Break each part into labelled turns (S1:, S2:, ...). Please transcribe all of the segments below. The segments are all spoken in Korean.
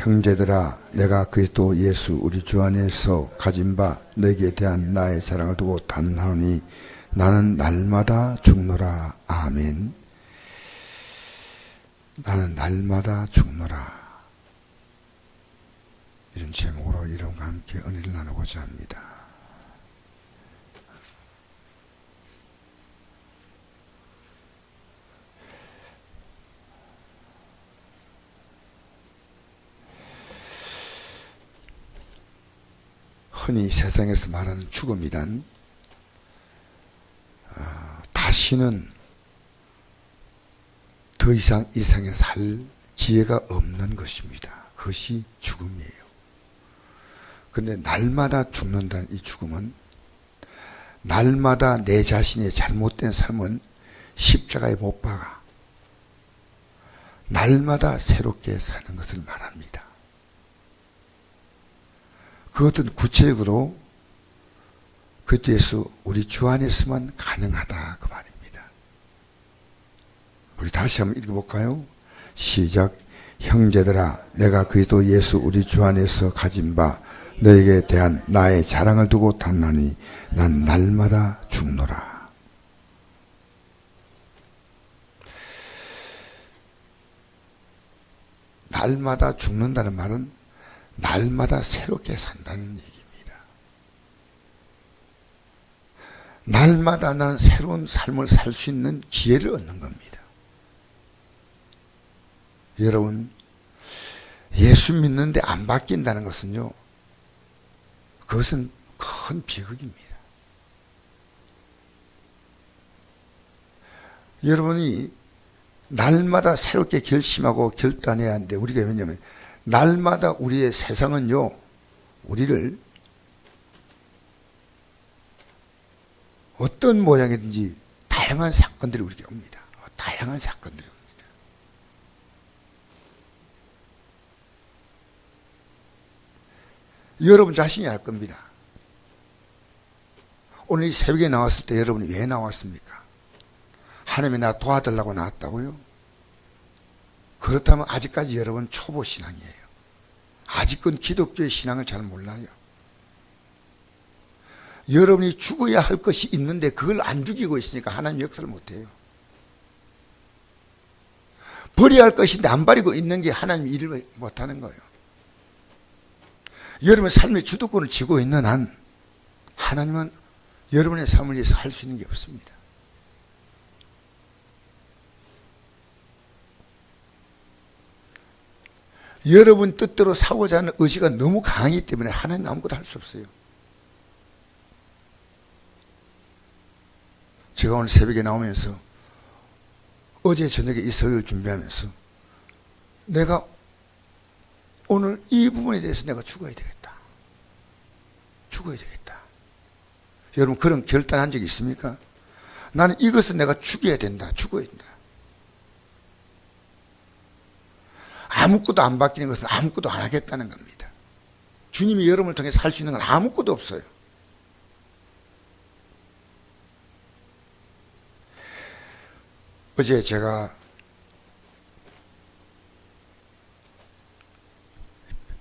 S1: 형제들아 내가 그리스도 예수 우리 주 안에서 가진 바 너에게 대한 나의 사랑을 두고 단하오니 나는 날마다 죽노라. 아멘. 나는 날마다 죽노라. 이런 제목으로 여러분과 함께 은혜를 나누고자 합니다 흔히 세상에서 말하는 죽음이란 어, 다시는 더 이상 이 세상에 살 기회가 없는 것입니다. 그것이 죽음이에요. 근데 날마다 죽는다는 이 죽음은 날마다 내 자신의 잘못된 삶은 십자가에 못 박아 날마다 새롭게 사는 것을 말합니다. 그것은 구체적으로 그리스도 예수 우리 주 안에서만 가능하다 그 말입니다. 우리 다시 한번 읽어볼까요? 시작 형제들아 내가 그리스도 예수 우리 주 안에서 가진 바 너에게 대한 나의 자랑을 두고 단나니 난 날마다 죽노라. 날마다 죽는다는 말은 날마다 새롭게 산다는 얘기입니다. 날마다 나는 새로운 삶을 살 수 있는 기회를 얻는 겁니다. 여러분, 예수 믿는데 안 바뀐다는 것은요, 그것은 큰 비극입니다. 여러분이 날마다 새롭게 결심하고 결단해야 하는데 우리가 왜냐하면 날마다 우리의 세상은요, 우리를 어떤 모양이든지 다양한 사건들이 우리에게 옵니다. 다양한 사건들이 옵니다. 여러분 자신이 알 겁니다. 오늘 이 새벽에 나왔을 때 여러분이 왜 나왔습니까? 하나님이 나 도와달라고 나왔다고요? 그렇다면 아직까지 여러분 초보 신앙이에요. 아직은 기독교의 신앙을 잘 몰라요. 여러분이 죽어야 할 것이 있는데 그걸 안 죽이고 있으니까 하나님 역사를 못해요. 버려야 할 것인데 안 버리고 있는 게 하나님 일을 못하는 거예요. 여러분의 삶의 주도권을 쥐고 있는 한 하나님은 여러분의 삶을 위해서 할 수 있는 게 없습니다. 여러분 뜻대로 사고자 하는 의지가 너무 강하기 때문에 하나님 아무것도 할 수 없어요. 제가 오늘 새벽에 나오면서 어제 저녁에 이 설교를 준비하면서 내가 오늘 이 부분에 대해서 내가 죽어야 되겠다. 죽어야 되겠다. 여러분 그런 결단한 적이 있습니까? 나는 이것을 내가 죽여야 된다. 죽어야 된다. 아무것도 안 바뀌는 것은 아무것도 안 하겠다는 겁니다. 주님이 여러분을 통해 살수 있는 건 아무것도 없어요. 어제 제가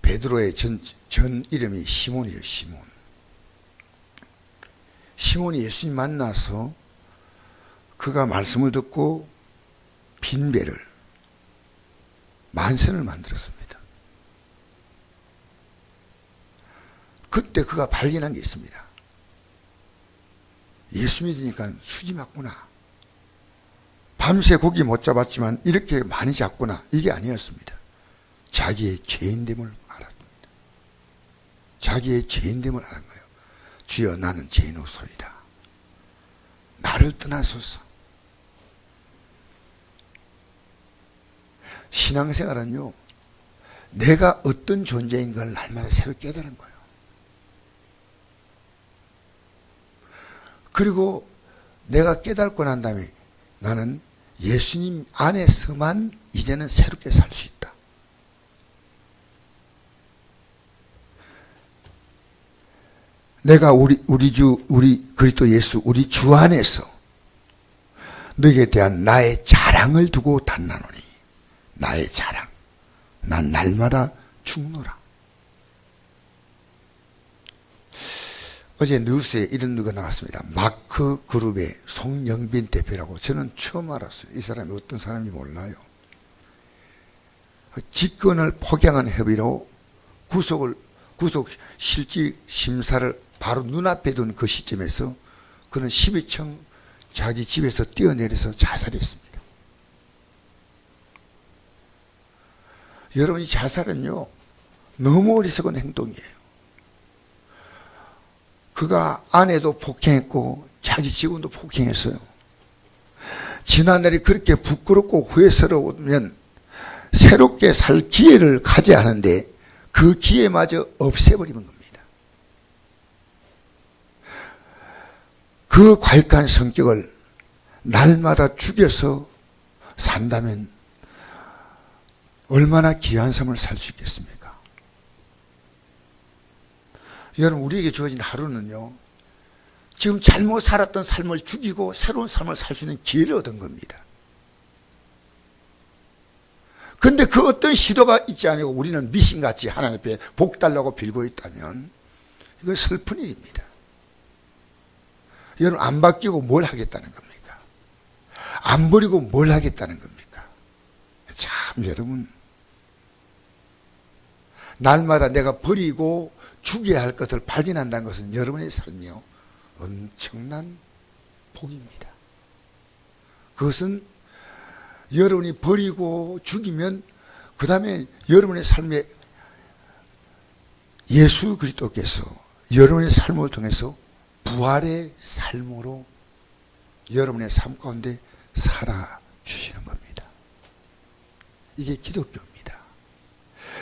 S1: 베드로의 전, 전 이름이 시몬이에요, 시몬. 시몬이 예수님 만나서 그가 말씀을 듣고 빈배를 만선을 만들었습니다. 그때 그가 발견한 게 있습니다. 예수 믿으니까 수지 맞구나. 밤새 고기 못 잡았지만 이렇게 많이 잡구나. 이게 아니었습니다. 자기의 죄인됨을 알았습니다. 자기의 죄인됨을 알은 거예요. 주여 나는 죄인으로소이다. 나를 떠나소서. 신앙생활은요, 내가 어떤 존재인 걸 날마다 새롭게 깨달은 거예요. 그리고 내가 깨닫고 난 다음에 나는 예수님 안에서만 이제는 새롭게 살 수 있다. 내가 우리 우리 주 우리 그리스도 예수 우리 주 안에서 너에게 대한 나의 자랑을 두고 단나노니 나의 자랑 난 날마다 죽 죽노라. 어제 뉴스에 이런 누가 나왔습니다. 마크 그룹의 송영빈 대표라고 저는 처음 알았어요. 이 사람이 어떤 사람인지 몰라요. 직권을 폭행한 협의로 구속을 구속 실질 심사를 바로 눈앞에 둔 그 시점에서 그는 12층 자기 집에서 뛰어내려서 자살했습니다. 여러분 이 자살은요 너무 어리석은 행동이에요. 그가 아내도 폭행했고 자기 직원도 폭행했어요. 지난날이 그렇게 부끄럽고 후회스러우면 새롭게 살 기회를 가져야 하는데 그 기회마저 없애버리는 겁니다. 그 괄한 성격을 날마다 죽여서 산다면 얼마나 귀한 삶을 살 수 있겠습니까? 여러분, 우리에게 주어진 하루는요, 지금 잘못 살았던 삶을 죽이고 새로운 삶을 살 수 있는 기회를 얻은 겁니다. 근데 그 어떤 시도가 있지 않고 우리는 미신같이 하나님 앞에 복 달라고 빌고 있다면 이건 슬픈 일입니다. 여러분 안 바뀌고 뭘 하겠다는 겁니까? 안 버리고 뭘 하겠다는 겁니까? 참 여러분 날마다 내가 버리고 죽여야 할 것을 발견한다는 것은 여러분의 삶이요 엄청난 복입니다. 그것은 여러분이 버리고 죽이면 그 다음에 여러분의 삶에 예수 그리스도께서 여러분의 삶을 통해서 부활의 삶으로 여러분의 삶 가운데 살아 주시는 겁니다. 이게 기독교입니다.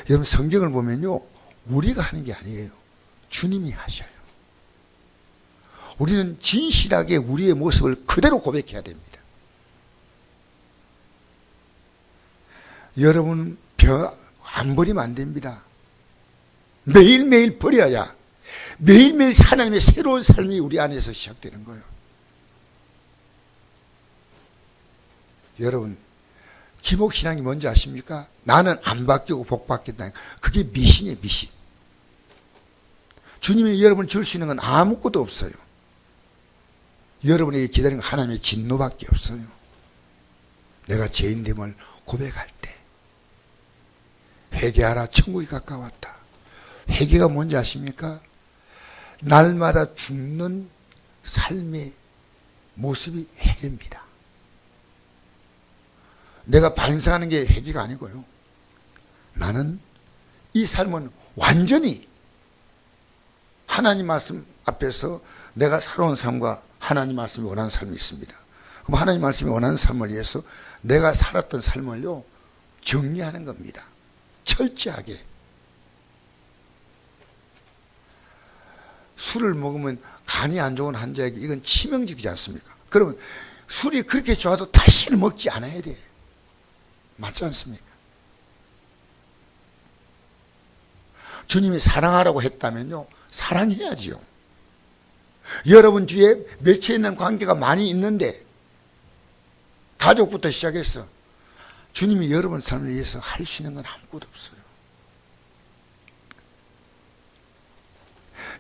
S1: 여러분 성경을 보면요. 우리가 하는 게 아니에요. 주님이 하셔요. 우리는 진실하게 우리의 모습을 그대로 고백해야 됩니다. 여러분 안 버리면 안 됩니다. 매일매일 버려야 매일매일 하나님의 새로운 삶이 우리 안에서 시작되는 거예요. 여러분 기복신앙이 뭔지 아십니까? 나는 안 바뀌고 복 받겠다. 그게 미신이에요 미신. 주님이 여러분 줄수 있는 건 아무것도 없어요. 여러분에게 기다리는 건 하나님의 진노밖에 없어요. 내가 죄인됨을 고백할 때 회개하라 천국이 가까웠다. 회개가 뭔지 아십니까? 날마다 죽는 삶의 모습이 회개입니다. 내가 반성하는 게 회개가 아니고요. 나는 이 삶은 완전히 하나님 말씀 앞에서 내가 살아온 삶과 하나님 말씀이 원하는 삶이 있습니다. 그럼 하나님 말씀이 원하는 삶을 위해서 내가 살았던 삶을요, 정리하는 겁니다. 철저하게. 술을 먹으면 간이 안 좋은 환자에게 이건 치명적이지 않습니까? 그러면 술이 그렇게 좋아도 다시는 먹지 않아야 돼. 맞지 않습니까? 주님이 사랑하라고 했다면요, 사랑해야지요. 여러분 주위에 맺혀 있는 관계가 많이 있는데, 가족부터 시작해서 주님이 여러분 삶을 위해서 할 수 있는 건 아무것도 없어요.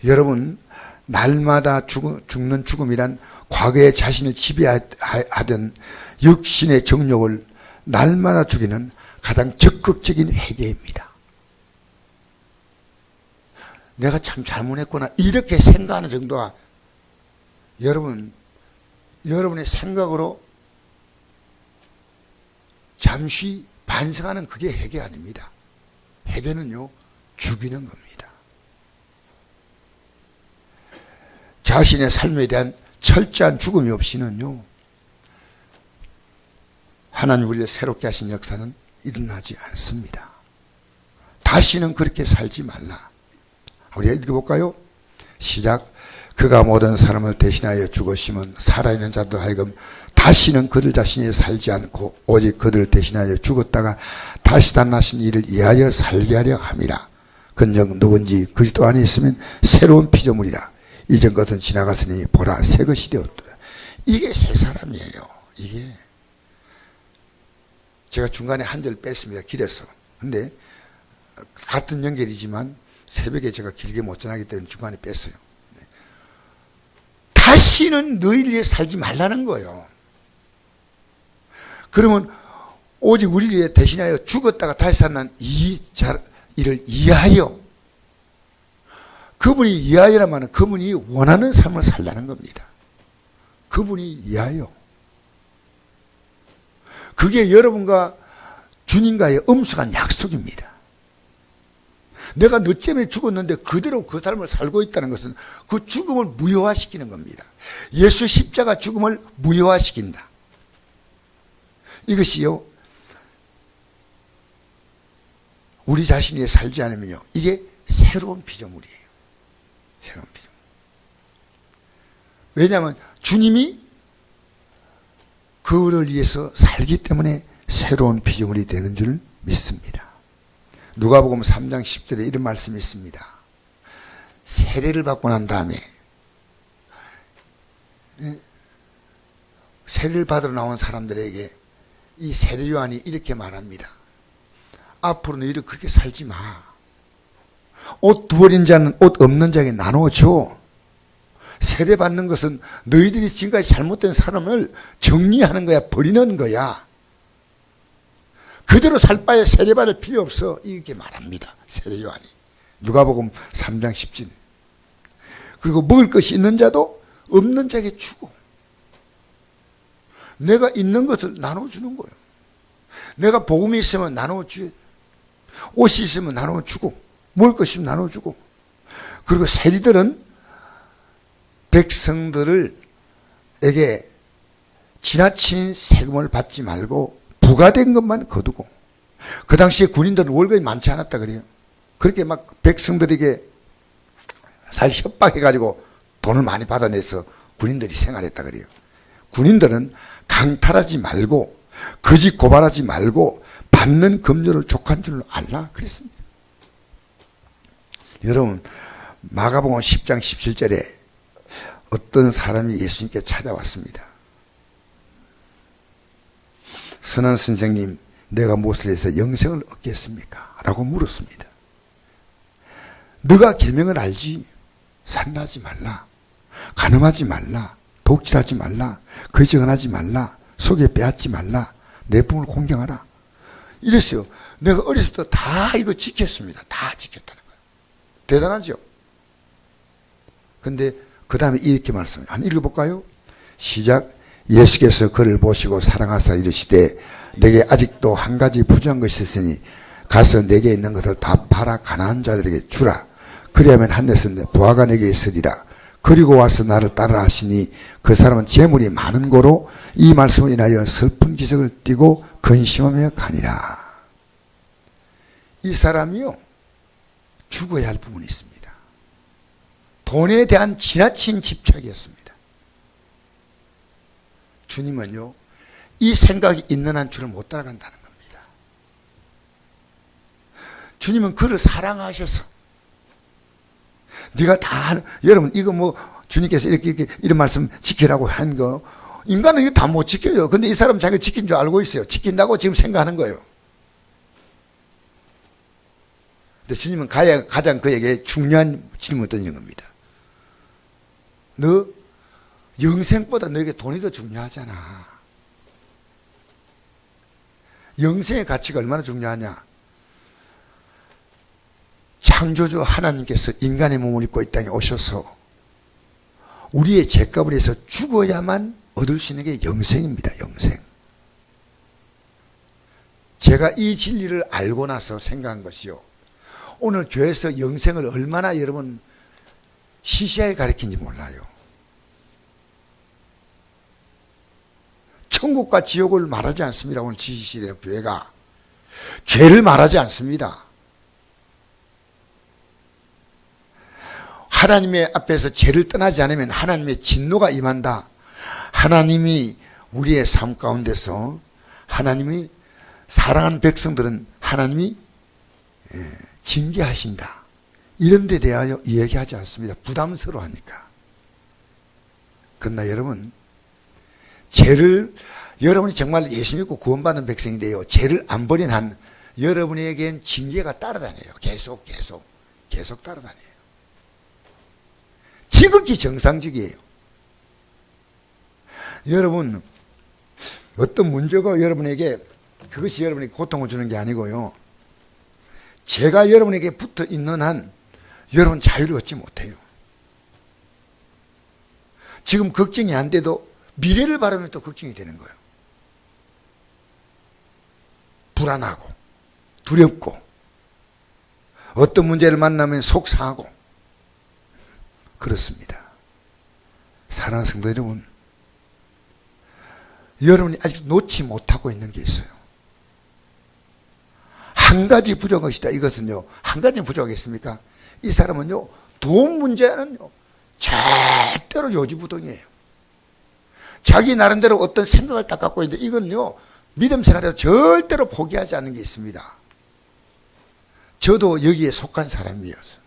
S1: 여러분, 날마다 죽는 죽음이란 과거의 자신을 지배하던 육신의 정욕을 날마다 죽이는 가장 적극적인 회개입니다. 내가 참 잘못했구나. 이렇게 생각하는 정도가 여러분, 여러분의 생각으로 잠시 반성하는 그게 회개 아닙니다. 회개는요, 죽이는 겁니다. 자신의 삶에 대한 철저한 죽음이 없이는요, 하나님 우리를 새롭게 하신 역사는 일어나지 않습니다. 다시는 그렇게 살지 말라. 우리 읽어볼까요? 시작. 그가 모든 사람을 대신하여 죽으심은 살아있는 자들 하여금 다시는 그들 자신이 살지 않고 오직 그들 대신하여 죽었다가 다시 단나신 이를 이하여 살게 하려 함이라. 근정 누군지 그리스도 안에 있으면 새로운 피조물이라. 이전 것은 지나갔으니 보라 새 것이 되었다. 이게 새 사람이에요. 이게 제가 중간에 한 절 뺐습니다. 길에서. 근데 같은 연결이지만 새벽에 제가 길게 못 전하기 때문에 중간에 뺐어요. 네. 다시는 너희를 위해 살지 말라는 거예요. 그러면 오직 우리를 위해 대신하여 죽었다가 다시 살아난 이 자, 이를 이해하여 그분이 이해하여란 말은 그분이 원하는 삶을 살라는 겁니다. 그분이 이해하여 그게 여러분과 주님과의 엄숙한 약속입니다. 내가 너 때문에 죽었는데 그대로 그 삶을 살고 있다는 것은 그 죽음을 무효화시키는 겁니다. 예수 십자가 죽음을 무효화시킨다. 이것이요. 우리 자신이 살지 않으면요. 이게 새로운 피조물이에요. 새로운 피조물. 왜냐하면 주님이 그를 위해서 살기 때문에 새로운 피조물이 되는 줄 믿습니다. 누가복음 3장 10절에 이런 말씀이 있습니다. 세례를 받고 난 다음에 예, 세례를 받으러 나온 사람들에게 이 세례 요한이 이렇게 말합니다. 앞으로 너희들 그렇게 살지 마. 옷두 벌인 자는 옷 없는 자에게 나눠줘. 세례 받는 것은 너희들이 지금까지 잘못된 사람을 정리하는 거야, 버리는 거야. 그대로 살 바에 세례 받을 필요 없어. 이렇게 말합니다. 세례 요한이. 누가복음 3장 10절. 그리고 먹을 것이 있는 자도 없는 자에게 주고. 내가 있는 것을 나눠주는 거예요. 내가 복음이 있으면 나눠주고, 옷이 있으면 나눠주고, 먹을 것이 있으면 나눠주고. 그리고 세리들은 백성들을 에게 지나친 세금을 받지 말고 부과된 것만 거두고 그 당시에 군인들은 월급이 많지 않았다 그래요. 그렇게 막 백성들에게 살 협박해 가지고 돈을 많이 받아내서 군인들이 생활했다 그래요. 군인들은 강탈하지 말고 거짓 고발하지 말고 받는 금전을 족한 줄로 알라 그랬습니다. 여러분 마가복음 10장 17절에 어떤 사람이 예수님께 찾아왔습니다. 선한 선생님, 내가 무엇을 해서 영생을 얻겠습니까? 라고 물었습니다. 너가 계명을 알지? 산나지 말라. 가늠하지 말라. 독질하지 말라. 거짓언하지 말라. 속에 빼앗지 말라. 내 품을 공경하라. 이랬어요. 내가 어렸을 때 다 이거 지켰습니다. 다 지켰다는 거예요. 대단하죠? 근데 그 다음에 이렇게 말씀해요. 한 읽어볼까요? 시작. 예수께서 그를 보시고 사랑하사 이르시되 내게 아직도 한 가지 부족한 것이 있으니 가서 내게 있는 것을 다 팔아 가난한 자들에게 주라. 그리하면 한데서 부하가 내게 있으리라. 그리고 와서 나를 따라 하시니 그 사람은 재물이 많은 거로 이 말씀을 인하여 슬픈 기색을 띠고 근심하며 가니라. 이 사람이요. 죽어야 할 부분이 있습니다. 돈에 대한 지나친 집착이었습니다. 주님은요, 이 생각이 있는 한 주를 못 따라간다는 겁니다. 주님은 그를 사랑하셔서, 네가 다, 여러분, 이거 뭐, 주님께서 이렇게, 이렇게, 이런 말씀 지키라고 한 거, 인간은 이거 다 못 지켜요. 근데 이 사람 자기가 지킨 줄 알고 있어요. 지킨다고 지금 생각하는 거예요. 근데 주님은 가장 그에게 중요한 질문을 던진 겁니다. 너 영생보다 너에게 돈이 더 중요하잖아. 영생의 가치가 얼마나 중요하냐? 창조주 하나님께서 인간의 몸을 입고 이 땅에 오셔서 우리의 죄값을 해서 죽어야만 얻을 수 있는 게 영생입니다. 영생. 제가 이 진리를 알고 나서 생각한 것이요. 오늘 교회에서 영생을 얼마나 여러분 시시하게 가르친지 몰라요. 천국과 지옥을 말하지 않습니다. 오늘 지시시대 교회가. 죄를 말하지 않습니다. 하나님의 앞에서 죄를 떠나지 않으면 하나님의 진노가 임한다. 하나님이 우리의 삶 가운데서 하나님이 사랑하는 백성들은 하나님이 예, 징계하신다. 이런 데 대하여 이야기하지 않습니다. 부담스러워 하니까. 그러나 여러분, 죄를 여러분이 정말 예수 믿고 구원받는 백성인데요. 죄를 안 버린 한 여러분에겐 징계가 따라다녀요. 계속, 계속, 계속 따라다녀요. 지극히 정상적이에요. 여러분, 어떤 문제가 여러분에게 그것이 여러분에게 고통을 주는 게 아니고요. 제가 여러분에게 붙어 있는 한 여러분 자유를 얻지 못해요. 지금 걱정이 안 돼도 미래를 바라면 또 걱정이 되는 거예요. 불안하고 두렵고 어떤 문제를 만나면 속상하고 그렇습니다. 사랑하는 성도 여러분 여러분이 아직 놓지 못하고 있는 게 있어요. 한 가지 부족하시다. 이것은요, 한 가지 부족하겠습니까? 이 사람은요, 돈 문제는요, 절대로 요지부동이에요. 자기 나름대로 어떤 생각을 딱 갖고 있는데, 이건요, 믿음 생활에 절대로 포기하지 않는 게 있습니다. 저도 여기에 속한 사람이었어요.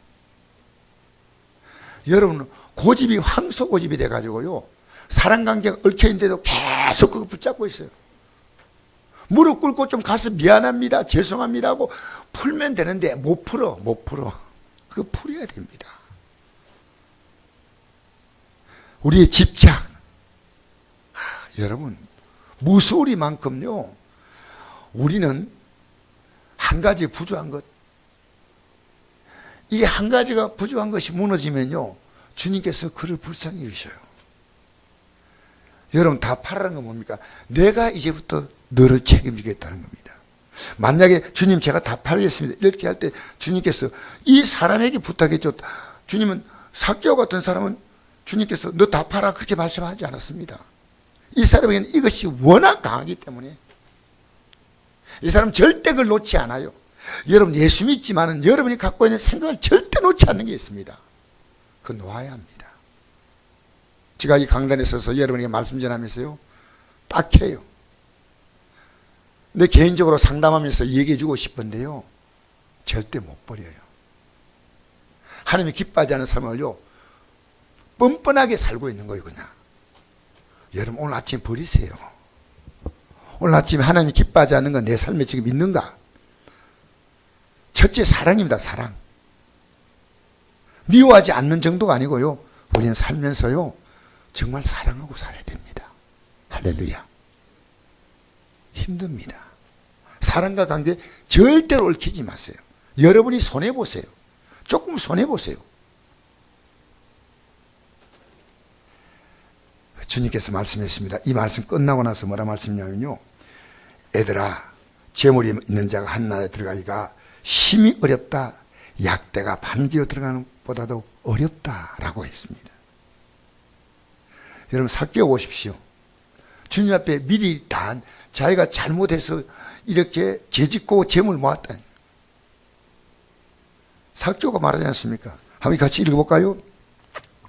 S1: 여러분, 고집이 황소 고집이 돼가지고요, 사람 관계가 얽혀있는데도 계속 그거 붙잡고 있어요. 무릎 꿇고 좀 가서 미안합니다. 죄송합니다 하고 풀면 되는데 못 풀어. 못 풀어. 그거 풀어야 됩니다. 우리의 집착. 하, 여러분, 무소리만큼요. 우리는 한 가지 부족한 것. 이게 한 가지가 부족한 것이 무너지면요. 주님께서 그를 불쌍히 여기셔요. 여러분 다 팔아는 건 뭡니까? 내가 이제부터 너를 책임지겠다는 겁니다. 만약에 주님 제가 다 팔겠습니다. 이렇게 할 때 주님께서 이 사람에게 부탁했죠. 주님은 사개오 같은 사람은 주님께서 너 다 팔아 그렇게 말씀하지 않았습니다. 이 사람에게는 이것이 워낙 강하기 때문에 이 사람 절대 그걸 놓지 않아요. 여러분 예수 믿지만은 여러분이 갖고 있는 생각을 절대 놓지 않는 게 있습니다. 그 놓아야 합니다. 제가 이 강단에 서서 여러분에게 말씀 전하면서요. 딱해요. 내 개인적으로 상담하면서 얘기해 주고 싶은데요. 절대 못 버려요. 하나님이 기뻐하지 않은 삶을요. 뻔뻔하게 살고 있는 거예요, 그냥. 여러분 오늘 아침 버리세요. 오늘 아침에 하나님이 기뻐하지 않는 건 내 삶에 지금 있는가? 첫째 사랑입니다, 사랑. 미워하지 않는 정도가 아니고요. 우리는 살면서요. 정말 사랑하고 살아야 됩니다. 할렐루야. 힘듭니다. 사랑과 관계 절대로 얽히지 마세요. 여러분이 손해보세요. 조금 손해보세요. 주님께서 말씀했습니다. 이 말씀 끝나고 나서 뭐라 말씀냐면요. 애들아, 재물이 있는 자가 한 나라에 들어가기가 심히 어렵다. 약대가 반기어 들어가는 것보다도 어렵다라고 했습니다. 여러분 삭겨 보십시오. 주님 앞에 미리 단 자기가 잘못해서 이렇게 죄짓고 재물 모았다. 삭교가 말하지 않습니까? 한번 같이 읽어볼까요?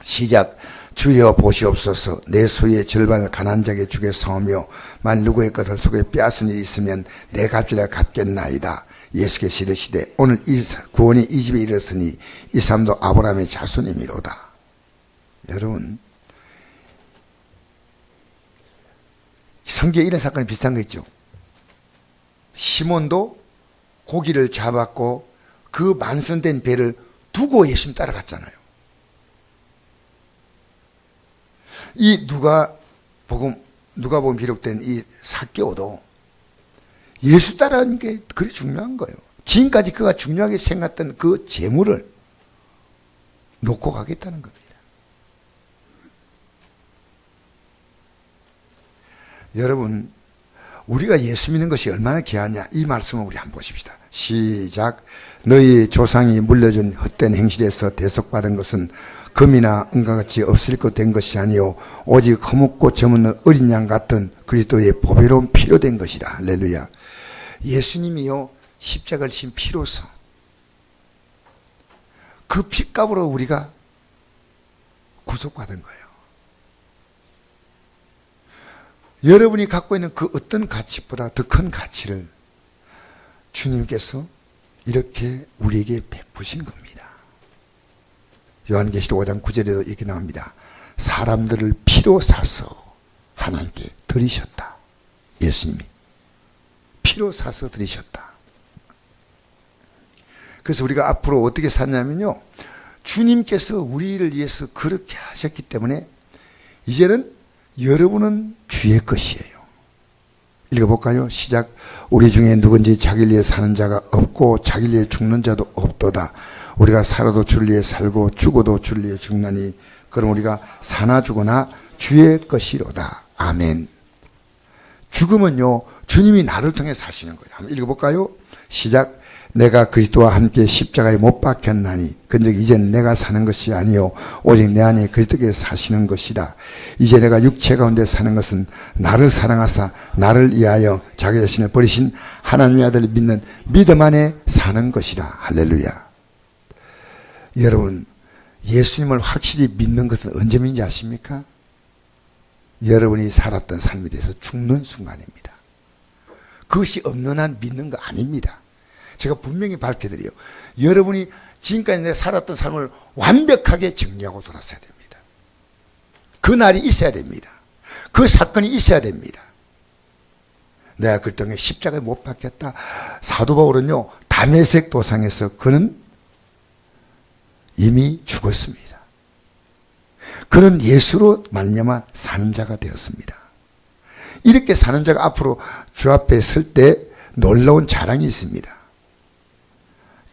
S1: 시작. 주여 보시옵소서 내 수의 절반을 가난 자에게 주겠사오며 만 누구의 것을 속에 일이 있으면 내 값이라 갚겠나이다. 예수께서 이르시되 오늘 이 구원이 이 집에 이르렀으니 이 사람도 아브라함의 자손이미로다. 여러분 성경에 이런 사건이 비슷한 거 있죠. 시몬도 고기를 잡았고 그 만선된 배를 두고 예수님 따라갔잖아요. 이 누가 복음 누가 보면 기록된 이 사개오도 예수 따라하는 게 그리 중요한 거예요. 지금까지 그가 중요하게 생각했던 그 재물을 놓고 가겠다는 겁니다. 여러분, 우리가 예수 믿는 것이 얼마나 귀하냐 이 말씀을 우리 한번 보십시다. 시작. 너희 조상이 물려준 헛된 행실에서 대속받은 것은 금이나 은과 같이 없을 것 된 것이 아니요 오직 허묻고 저묻는 어린 양 같은 그리스도의 보배로운 피로 된 것이다. 할렐루야. 예수님이요 십자가를 신 피로서 그 피값으로 우리가 구속받은 거예요. 여러분이 갖고 있는 그 어떤 가치보다 더 큰 가치를 주님께서 이렇게 우리에게 베푸신 겁니다. 요한계시록 5장 9절에도 이렇게 나옵니다. 사람들을 피로 사서 하나님께 드리셨다. 예수님이 피로 사서 드리셨다. 그래서 우리가 앞으로 어떻게 사냐면요. 주님께서 우리를 위해서 그렇게 하셨기 때문에 이제는 여러분은 주의 것이에요. 읽어볼까요? 시작. 우리 중에 누군지 자기를 위해 사는 자가 없고 자기를 위해 죽는 자도 없도다. 우리가 살아도 주를 위해 살고 죽어도 주를 위해 죽나니 그럼 우리가 사나 죽으나 주의 것이로다. 아멘. 죽음은요, 주님이 나를 통해 사시는 거예요. 한번 읽어볼까요? 시작. 내가 그리스도와 함께 십자가에 못 박혔나니 근즉 이젠 내가 사는 것이 아니요 오직 내 안에 그리스도께 사시는 것이다. 이제 내가 육체 가운데 사는 것은 나를 사랑하사 나를 위하여 자기 자신을 버리신 하나님의 아들을 믿는 믿음 안에 사는 것이다. 할렐루야. 여러분 예수님을 확실히 믿는 것은 언제 믿는지 아십니까? 여러분이 살았던 삶에 대해서 죽는 순간입니다. 그것이 없는 한 믿는 거 아닙니다. 제가 분명히 밝혀드려요. 여러분이 지금까지 내 살았던 삶을 완벽하게 정리하고 돌았어야 됩니다. 그 날이 있어야 됩니다. 그 사건이 있어야 됩니다. 내가 그 땅에 십자가에 못 박혔다. 사도 바울은요, 담에색 도상에서 그는 이미 죽었습니다. 그는 예수로 말미암아 사는 자가 되었습니다. 이렇게 사는 자가 앞으로 주 앞에 설 때 놀라운 자랑이 있습니다.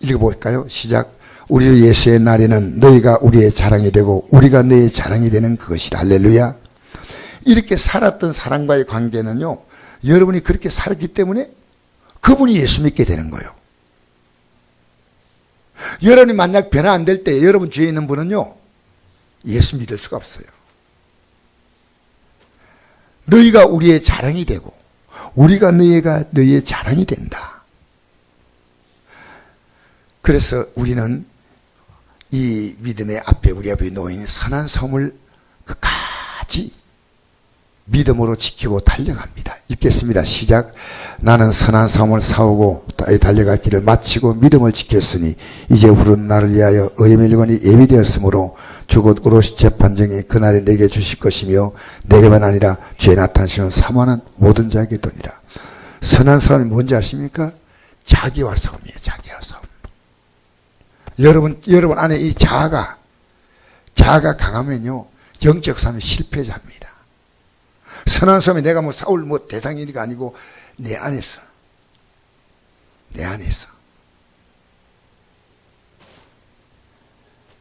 S1: 읽어볼까요? 시작. 우리 예수의 날에는 너희가 우리의 자랑이 되고 우리가 너희의 자랑이 되는 그것이다. 할렐루야. 이렇게 살았던 사람과의 관계는요. 여러분이 그렇게 살았기 때문에 그분이 예수 믿게 되는 거예요. 여러분이 만약 변화 안 될 때 여러분 주위에 있는 분은요. 예수 믿을 수가 없어요. 너희가 우리의 자랑이 되고 우리가 너희가 너희의 자랑이 된다. 그래서 우리는 이 믿음의 앞에 우리 앞에 놓인 선한 섬을 끝까지 믿음으로 지키고 달려갑니다. 읽겠습니다. 시작. 나는 선한 섬을 사오고 달려갈 길을 마치고 믿음을 지켰으니 이제 후른 나를 위하여 의밀건이 예비되었으므로 주곧 오롯이 재판정이 그날에 내게 주실 것이며 내게만 아니라 죄 나타나시는 사모하는 모든 자에게 도니라. 선한 섬이 뭔지 아십니까? 자기와 섬이에요. 자기와 섬. 여러분, 여러분 안에 이 자아가, 자아가 강하면요, 영적 삶이 실패자입니다. 선한 섬이 내가 뭐 사울 뭐 대상이니가 아니고 내 안에서, 내 안에서.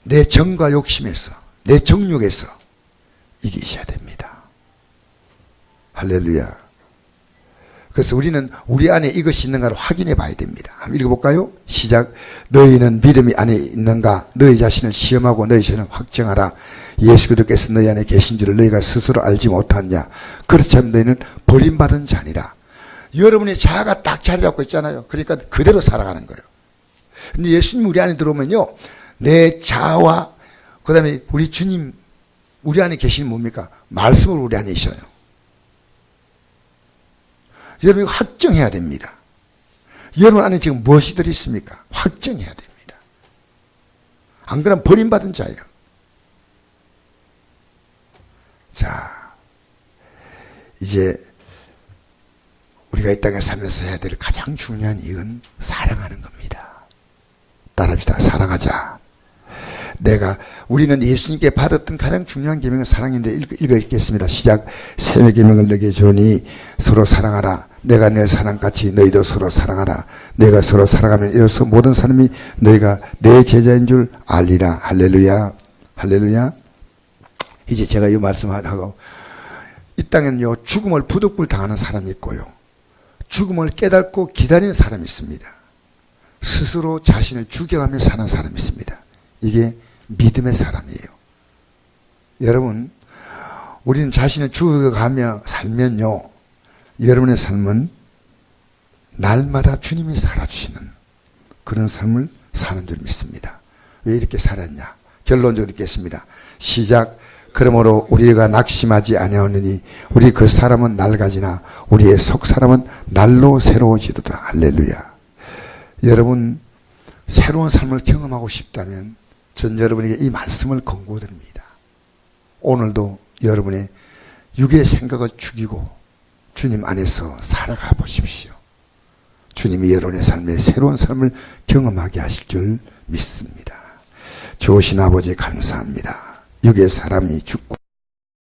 S1: 내 정과 욕심에서, 내 정욕에서 이기셔야 됩니다. 할렐루야. 그래서 우리는 우리 안에 이것이 있는가를 확인해 봐야 됩니다. 한번 읽어볼까요? 시작. 너희는 믿음이 안에 있는가? 너희 자신을 시험하고 너희 자신을 확정하라. 예수 그리스도께서 너희 안에 계신 줄을 너희가 스스로 알지 못하냐? 그렇다면 너희는 버림받은 자니라. 여러분의 자아가 딱 자리 잡고 있잖아요. 그러니까 그대로 살아가는 거예요. 근데 예수님 우리 안에 들어오면요. 내 자아와 그 다음에 우리 주님 우리 안에 계시는 뭡니까? 말씀으로 우리 안에 있어요. 여러분이 확정해야 됩니다. 여러분 안에 지금 무엇이 들어있습니까? 확정해야 됩니다. 안 그러면 버림받은 자예요. 자, 이제 우리가 이 땅에 살면서 해야 될 가장 중요한 일은 사랑하는 겁니다. 따라합시다. 사랑하자. 내가 우리는 예수님께 받았던 가장 중요한 계명은 사랑인데 읽어 읽겠습니다. 시작. 새 계명을 너게 주니 서로 사랑하라. 내가 내 사랑같이 너희도 서로 사랑하라. 내가 서로 사랑하면 이로써 모든 사람이 너희가 내 제자인 줄 알리라. 할렐루야. 할렐루야. 이제 제가 이 말씀하고 이 땅에는요 죽음을 부득불 당하는 사람이 있고요. 죽음을 깨닫고 기다리는 사람이 있습니다. 스스로 자신을 죽여가며 사는 사람이 있습니다. 이게 믿음의 사람이에요. 여러분, 우리는 자신을 죽어가며 살면요, 여러분의 삶은 날마다 주님이 살아주시는 그런 삶을 사는 줄 믿습니다. 왜 이렇게 살았냐? 결론적으로 읽겠습니다. 시작. 그러므로 우리가 낙심하지 아니하느니 우리 그 사람은 낡아지나 우리의 속 사람은 날로 새로워지도다. 할렐루야. 여러분 새로운 삶을 경험하고 싶다면 전 여러분에게 이 말씀을 권고드립니다. 오늘도 여러분의 육의 생각을 죽이고 주님 안에서 살아가 보십시오. 주님이 여러분의 삶에 새로운 삶을 경험하게 하실 줄 믿습니다. 좋으신 아버지 감사합니다. 육의 사람이 죽고